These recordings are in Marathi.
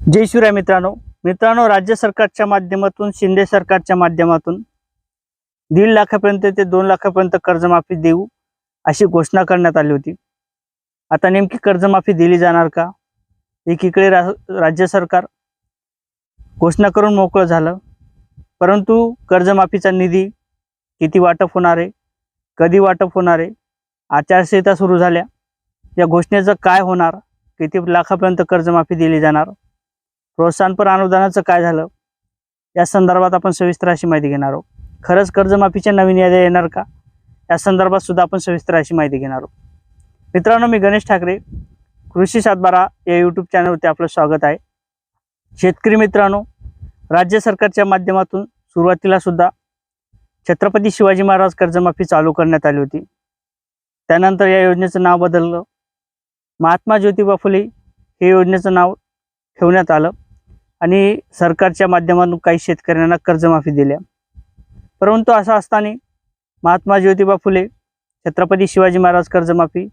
जय शिवराय मित्रांनो. मित्रांनो राज्य सरकारच्या माध्यमातून शिंदे सरकारच्या माध्यमातून दीड लाखापर्यंत ते दोन लाखापर्यंत कर्जमाफी देऊ अशी घोषणा करण्यात आली होती. आता नेमकी कर्जमाफी दिली जाणार का? एकीकडे रा राज्य सरकार घोषणा करून मोकळं झालं. परंतु कर्जमाफीचा निधी किती वाटप होणार आहे? कधी वाटप होणार आहे? आचारसंहिता सुरू झाल्या. या घोषणेचं काय होणार? किती लाखापर्यंत कर्जमाफी दिली जाणार? प्रोत्साहनपर अनुदानाचं काय झालं? या संदर्भात आपण सविस्तर अशी माहिती घेणार आहोत. खरंच कर्जमाफीच्या नवीन याद्या येणार का? या संदर्भात सुद्धा आपण सविस्तर अशी माहिती घेणार आहोत. मित्रांनो मी गणेश ठाकरे कृषी सातबारा या यूट्यूब चॅनलवरती आपलं स्वागत आहे. शेतकरी मित्रांनो राज्य सरकारच्या माध्यमातून सुरुवातीला सुद्धा छत्रपती शिवाजी महाराज कर्जमाफी चालू करण्यात आली होती. त्यानंतर या योजनेचं नाव बदललं. महात्मा ज्योतिबा फुले हे योजनेचं नाव ठेवण्यात आलं. आणि सरकारच्या माध्यमातून काही शेतकऱ्यांना कर्जमाफी दिल्या. परंतु असं असताना महात्मा ज्योतिबा फुले छत्रपती शिवाजी महाराज कर्जमाफी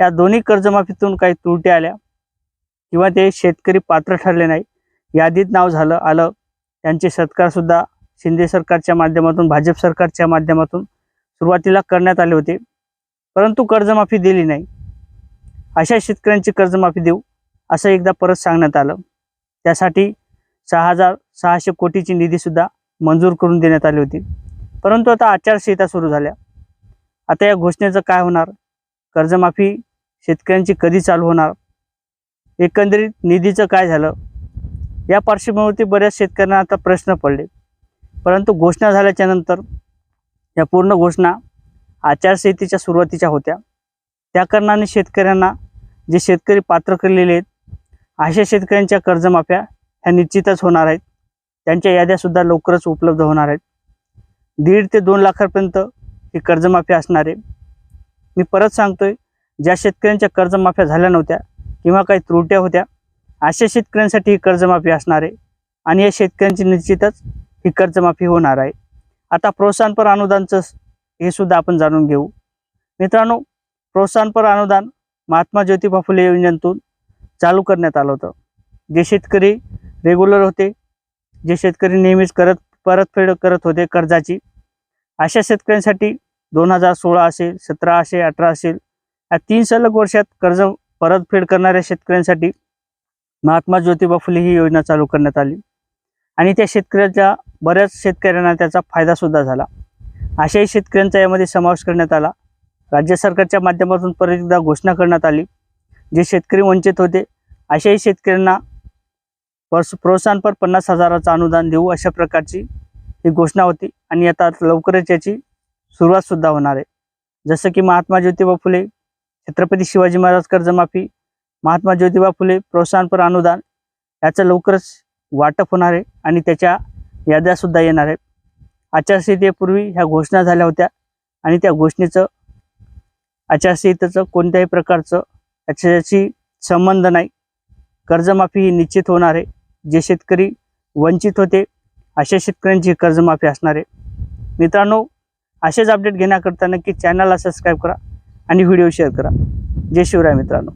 या दोन्ही कर्जमाफीतून काही त्रुटी आल्या किंवा ते शेतकरी पात्र ठरले नाही यादीत नाव झालं आलं. त्यांचे सत्कारसुद्धा शिंदे सरकारच्या माध्यमातून भाजप सरकारच्या माध्यमातून सुरुवातीला करण्यात आले होते. परंतु कर्जमाफी दिली नाही. अशा शेतकऱ्यांची कर्जमाफी देऊ असं एकदा परत सांगण्यात आलं. त्यासाठी सहा हजार सहाशे कोटीची निधीसुद्धा मंजूर करून देण्यात आली होती. परंतु आता आचारसंहिता सुरू झाल्या. आता या घोषणेचं काय होणार? कर्जमाफी शेतकऱ्यांची कधी चालू होणार? एकंदरीत निधीचं काय झालं? या पार्श्वभूमीवरती बऱ्याच शेतकऱ्यांना आता प्रश्न पडले. परंतु घोषणा झाल्याच्यानंतर या पूर्ण घोषणा आचारसंहितेच्या सुरुवातीच्या होत्या. त्या कारणाने शेतकऱ्यांना जे शेतकरी पात्र केलेले आहेत अशा शेतकऱ्यांच्या कर्जमाफ्या ह्या निश्चितच होणार आहेत. त्यांच्या याद्यासुद्धा लवकरच उपलब्ध होणार आहेत. दीड ते दोन लाखापर्यंत ही कर्जमाफी असणार आहे. मी परत सांगतोय ज्या शेतकऱ्यांच्या कर्जमाफ्या झाल्या नव्हत्या किंवा काही त्रुट्या होत्या अशा शेतकऱ्यांसाठी ही कर्जमाफी असणार आहे आणि या शेतकऱ्यांची निश्चितच ही कर्जमाफी होणार आहे. आता प्रोत्साहनपर अनुदानचं हे सुद्धा आपण जाणून घेऊ. मित्रांनो प्रोत्साहनपर अनुदान महात्मा ज्योतिबा फुले योजनेतून चालू करण्यात आलं होतं. जे शेतकरी रेग्युलर होते जे शेतकरी नेहमीच करत परतफेड करत होते कर्जाची अशा शेतकऱ्यांसाठी दोन हजार सोळा असेल सतरा असेल अठरा असेल या तीन सलग वर्षात कर्ज परतफेड करणाऱ्या शेतकऱ्यांसाठी महात्मा ज्योतिबा फुले ही योजना चालू करण्यात आली. आणि त्या शेतकऱ्याच्या बऱ्याच शेतकऱ्यांना त्याचा फायदासुद्धा झाला. अशाही शेतकऱ्यांचा यामध्ये समावेश करण्यात आला. राज्य सरकारच्या माध्यमातून परत एकदा घोषणा करण्यात आली. जे शेतकरी वंचित होते अशाही शेतकऱ्यांना प्रोस प्रोत्साहनपर पन्नास हजाराचं अनुदान देऊ अशा प्रकारची ही घोषणा होती आणि आता लवकरच याची सुरुवातसुद्धा होणार आहे. जसं की महात्मा ज्योतिबा फुले छत्रपती शिवाजी महाराज कर्जमाफी महात्मा ज्योतिबा फुले प्रोत्साहनपर अनुदान याचं लवकरच वाटप होणार आहे आणि त्याच्या याद्यासुद्धा येणार आहे आचारसंहितेपूर्वी ह्या घोषणा झाल्या होत्या आणि त्या घोषणेचं आचारसंहितेचं कोणत्याही प्रकारचं त्याच्याशी संबंध नाही. कर्जमाफी ही निश्चित होणार आहे. जे शेतकरी वंचित होते अशा शेतकऱ्यांची कर्जमाफी असणार आहे. मित्रांनो असेच अपडेट घेण्याकरता नक्की चॅनलला सबस्क्राईब करा आणि व्हिडिओ शेअर करा. जय शिवराय मित्रांनो.